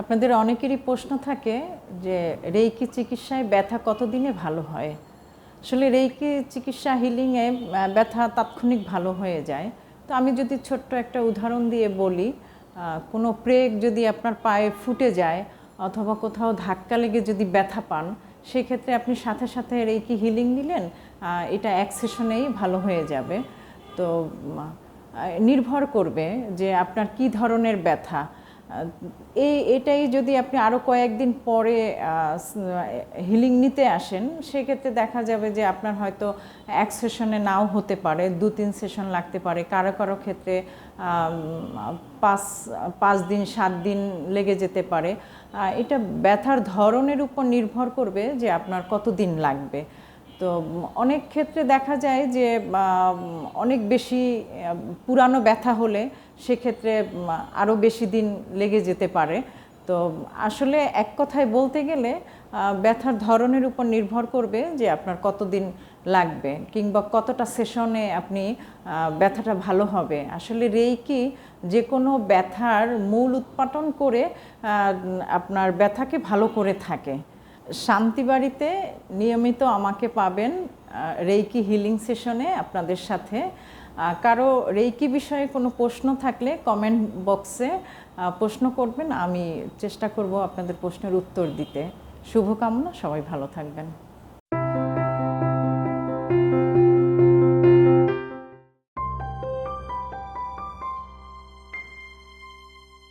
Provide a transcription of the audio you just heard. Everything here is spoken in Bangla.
আপনাদের অনেকেরই প্রশ্ন থাকে যে রেইকি চিকিৎসায় ব্যথা কতদিনে ভালো হয়? আসলে রেইকি চিকিৎসা হিলিংয়ে ব্যথা তাৎক্ষণিক ভালো হয়ে যায়। তো আমি যদি ছোট্ট একটা উদাহরণ দিয়ে বলি কোনো প্রেগ যদি আপনার পায়ে ফুটে যায় অথবা কোথাও ধাক্কা লেগে যদি ব্যথা পান, সেক্ষেত্রে আপনি সাথে সাথে রেইকি হিলিং নিলেন এটা এক সেশনেই ভালো হয়ে যাবে। তো নির্ভর করবে যে আপনার কি ধরনের ব্যথা। এই এটাই যদি আপনি আরও কয়েকদিন পরে হিলিং নিতে আসেন, সেক্ষেত্রে দেখা যাবে যে আপনার হয়তো এক সেশনে নাও হতে পারে, দু তিন সেশন লাগতে পারে। কারও কারও ক্ষেত্রে পাঁচ পাঁচ দিন, সাত দিন লেগে যেতে পারে। এটা ব্যথার ধরনের উপর নির্ভর করবে যে আপনার কতদিন লাগবে। তো অনেক ক্ষেত্রে দেখা যায় যে অনেক বেশি পুরানো ব্যথা হলে সেক্ষেত্রে আরও বেশি দিন লেগে যেতে পারে। তো আসলে এক কথায় বলতে গেলে ব্যথার ধরনের উপর নির্ভর করবে যে আপনার কতদিন লাগবে কিংবা কতটা সেশনে আপনি ব্যথাটা ভালো হবে। আসলে রেইকি যে কোনো ব্যথার মূল উৎপাটন করে আপনার ব্যথাকে ভালো করে থাকে। শান্তিবাড়িতে নিয়মিত আমাকে পাবেন রেইকি হিলিং সেশনে আপনাদের সাথে। কারও রেইকি বিষয়ে কোনো প্রশ্ন থাকলে কমেন্ট বক্সে প্রশ্ন করবেন, আমি চেষ্টা করব আপনাদের প্রশ্নের উত্তর দিতে। শুভকামনা, সবাই ভালো থাকবেন।